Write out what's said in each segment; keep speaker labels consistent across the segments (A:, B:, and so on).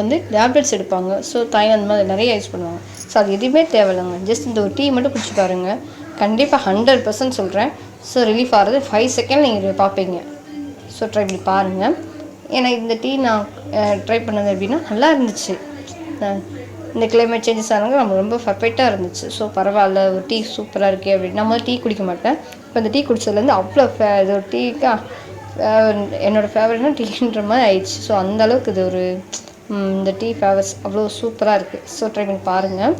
A: வந்து டேப்லெட்ஸ் எடுப்பாங்க. ஸோ தாய் அந்த மாதிரி நிறைய யூஸ் பண்ணுவாங்க. ஸோ அது எதுவுமே தேவையில்லைங்க. ஜஸ்ட் இந்த ஒரு டீ மட்டும் குடிச்சு பாருங்க. கண்டிப்பாக ஹண்ட்ரட் பர்சன்ட் சொல்கிறேன் ஸோ ரிலீஃப் ஆகிறது ஃபைவ் செகண்ட் நீங்கள் பார்ப்பீங்க. ஸோ ட்ரை பண்ணி பாருங்கள் ஏன்னா இந்த டீ நான் ட்ரை பண்ணது எப்படின்னா நல்லா இருந்துச்சு. இந்த கிளைமேட் சேஞ்சஸ் ஆனாங்க நம்ம ரொம்ப பர்ஃபெக்டாக இருந்துச்சு. ஸோ பரவாயில்ல ஒரு டீ சூப்பராக இருக்கே அப்படின்னு. நம்ம டீ குடிக்க மாட்டேன். இப்போ இந்த டீ குடிச்சதுலேருந்து அவ்வளோ ஃபே இது ஒரு டீக்கா என்னோடய ஃபேவரட்னா டீன்ற மாதிரி ஆயிடுச்சு. ஸோ அந்த அளவுக்கு இது ஒரு இந்த டீ ஃபேவர்ஸ் அவ்வளோ சூப்பராக இருக்குது ஸோ ட்ரை பண்ணி பாருங்கள்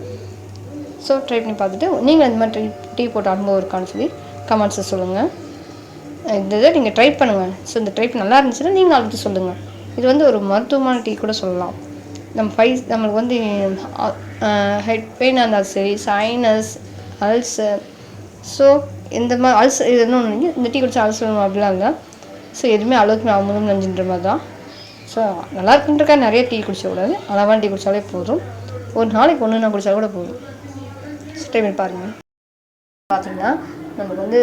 A: ஸோ ட்ரை பண்ணி பார்த்துட்டு நீங்கள் இந்த மாதிரி டீ டீ போட்ட அனுபவம் இருக்கான்னு சொல்லி கமெண்ட்ஸை சொல்லுங்கள் இந்த இதை நீங்கள் ட்ரை பண்ணுங்கள் ஸோ இந்த ட்ரை நல்லா இருந்துச்சுன்னா நீங்கள் அடுத்து சொல்லுங்கள் இது வந்து ஒரு மருத்துவமான டீ கூட சொல்லலாம். நம்ம ஃபைஸ் நம்மளுக்கு வந்து ஹெட் பெயினாக இருந்தாலும் சரி சைனஸ் அல்சர் ஸோ இந்த மாதிரி அல்சர் இது இன்னும் ஒன்று இந்த டீ குடிச்சா அல்சர் அப்படிலாம் இல்லை. ஸோ எதுவுமே அளவுக்கு அமுதம் நஞ்சுன்ற மாதிரி தான். ஸோ நல்லா இருக்குன்றக்கா நிறைய டீ குடிச்சக்கூடாது. அளவான டீ குடித்தாலே போதும். ஒரு நாளைக்கு ஒன்று நான் குடித்தா கூட போதும். ட்ரை பண்ணி பாருங்கள் பார்த்தீங்கன்னா நமக்கு வந்து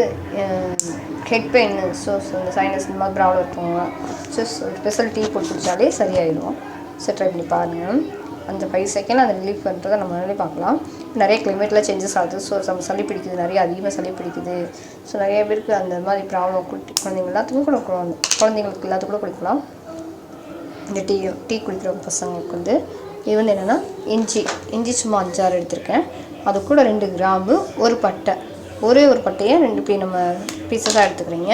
A: ஹெட் பெயின் ஸோ இந்த சைனஸ் இந்த மாதிரி ப்ராப்ளம் இருக்கவங்க ஸோ ஸ்பெஷல் டீ போட்டு குடித்தாலே சரியாயிடும். ஸோ ட்ரை பண்ணி பாருங்கள் அந்த ஃபைவ் செகண்ட் அந்த ரிலீஃப் பண்ணுறதை நம்ம முன்னாடி பார்க்கலாம். நிறைய கிளைமேட்டில் சேஞ்சஸ் ஆகுது. ஸோ நம்ம சளி பிடிக்குது. நிறைய அதிகமாக சளி பிடிக்குது. ஸோ நிறைய பேருக்கு அந்த மாதிரி ப்ராப்ளம் குட்டி குழந்தைங்க எல்லாத்துக்கும் கூட குழந்தைங்களுக்கு எல்லாத்துக்கும் கூட குடிக்கலாம். இந்த டீ டீ குடிக்கிற பசங்களுக்கு வந்து இது வந்து என்னென்னா இஞ்சி இஞ்சி சும்மா அஞ்சாறு எடுத்திருக்கேன். அது கூட ரெண்டு கிராம்பு ஒரு பட்டை. ஒரே ஒரு பட்டையை ரெண்டு பீ நம்ம பீஸஸாக எடுத்துக்கிறீங்க.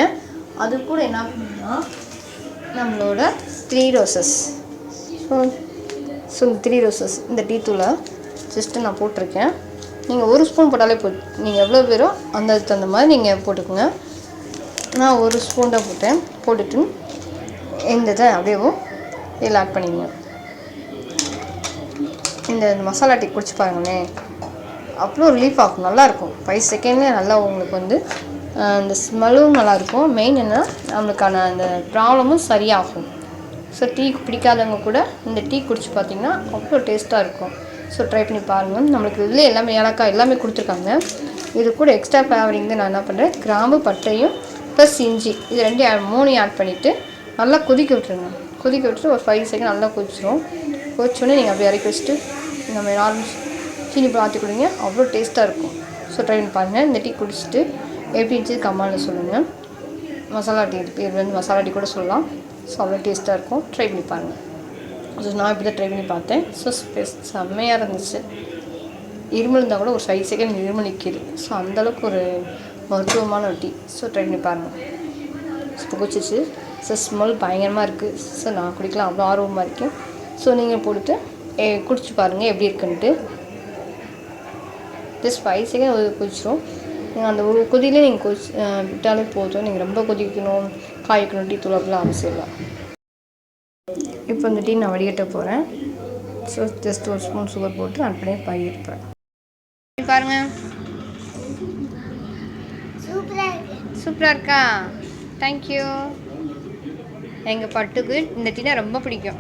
A: அது கூட என்ன பண்ணணும்னா நம்மளோட த்ரீ ரோசஸ் ஸோ ஸோ இந்த த்ரீ ரோசஸ் இந்த டீ தூளை ஜஸ்ட்டு நான் போட்டிருக்கேன். நீங்கள் ஒரு ஸ்பூன் போட்டாலே போ நீங்கள் எவ்வளோ பேரோ அந்த தகுந்த மாதிரி நீங்கள் போட்டுக்கோங்க. நான் ஒரு ஸ்பூன் தான் போட்டேன். போட்டுட்டு இந்த இதை அப்படியே இதில் ஆட் பண்ணிடுங்க இந்த மசாலா டீ குடிச்சு பாருங்களேன். அவ்வளோ ரிலீஃப் ஆகும். நல்லாயிருக்கும். ஃபைவ் செகண்ட்லேயே நல்லா உங்களுக்கு வந்து இந்த ஸ்மெல்லும் நல்லாயிருக்கும். மெயின் என்ன நம்மளுக்கான அந்த ப்ராப்ளமும் சரியாகும். ஸோ டீ பிடிக்காதவங்க கூட இந்த டீ குடிச்சு பார்த்தீங்கன்னா அவ்வளோ டேஸ்ட்டாக இருக்கும். ஸோ ட்ரை பண்ணி பாருங்கள் நம்மளுக்கு இதில் எல்லாமே ஏலக்காய் எல்லாமே கொடுத்துருக்காங்க. இது கூட எக்ஸ்ட்ரா ஃபேவரிங் தான் நான் என்ன பண்ணுறேன் கிராம்பு பட்டையும் ப்ளஸ் இஞ்சி. இது ரெண்டையும் மூணையும் ஆட் பண்ணிவிட்டு நல்லா கொதிக்க விட்டுருங்க. கொதிக்க விட்டுட்டு ஒரு ஃபைவ் செகண்ட் நல்லா கொதிச்சிடும் கொதிச்சோடனே நீங்கள் அப்படியே இறக்கி வச்சுட்டு நம்ம நார்மல் சீனி போட்டு ஆற்றி கொடுங்க. அவ்வளோ டேஸ்ட்டாக இருக்கும். ஸோ ட்ரை பண்ணி பாருங்கள் இந்த டீ குடிச்சிட்டு எப்படி இருந்துச்சு கம்மாவில் சொல்லுங்கள் மசாலா டீ இது பேர் வந்து மசாலா டீ கூட சொல்லலாம். ஸோ அவ்வளோ டேஸ்ட்டாக இருக்கும். ட்ரை பண்ணி பாருங்கள் ஸோ நான் இப்படி தான் ட்ரை பண்ணி பார்த்தேன். ஸோ ஸ்பெஸ் செம்மையாக இருந்துச்சு. இருமல் இருந்தால் கூட ஒரு ஃபைவ் செகண்ட் இருமல் நிற்கிது ஸோ அந்தளவுக்கு ஒரு மருத்துவமான ஒரு டீ ஸோ ட்ரை பண்ணி பாருங்கள் ஸோ குடிச்சிச்சு ஸோ ஸ்மெல் பயங்கரமாக இருக்குது ஸோ நான் குடிக்கலாம். அவ்வளோ ஆர்வமாக இருக்கேன். ஸோ நீங்கள் போட்டுட்டு ஏ குடிச்சு பாருங்கள் எப்படி இருக்குன்ட்டு. ஜஸ்ட் ஃபைவ் செகண்ட் குதிச்சிரும் நீங்கள் அந்த ஒரு கொதியிலே நீங்கள் கொதிச்சு அஹ் விட்டாலே போதும். நீங்கள் ரொம்ப கொதிக்கணும் காய வைக்கணும் டீ தூள் அப்படிலாம் அவசியம் இல்லை. இப்போ இந்த டீ நான் வடிகட்ட போகிறேன் ஸோ ஜஸ்ட் ஒரு ஸ்பூன் சுகர் போட்டு நான் அப்படியே பயிர்ப்பேன் பாருங்க. சூப்பராக இருக்கா. தேங்க்யூ எங்கள் பட்டுக்கு இந்த டீனா ரொம்ப பிடிக்கும்.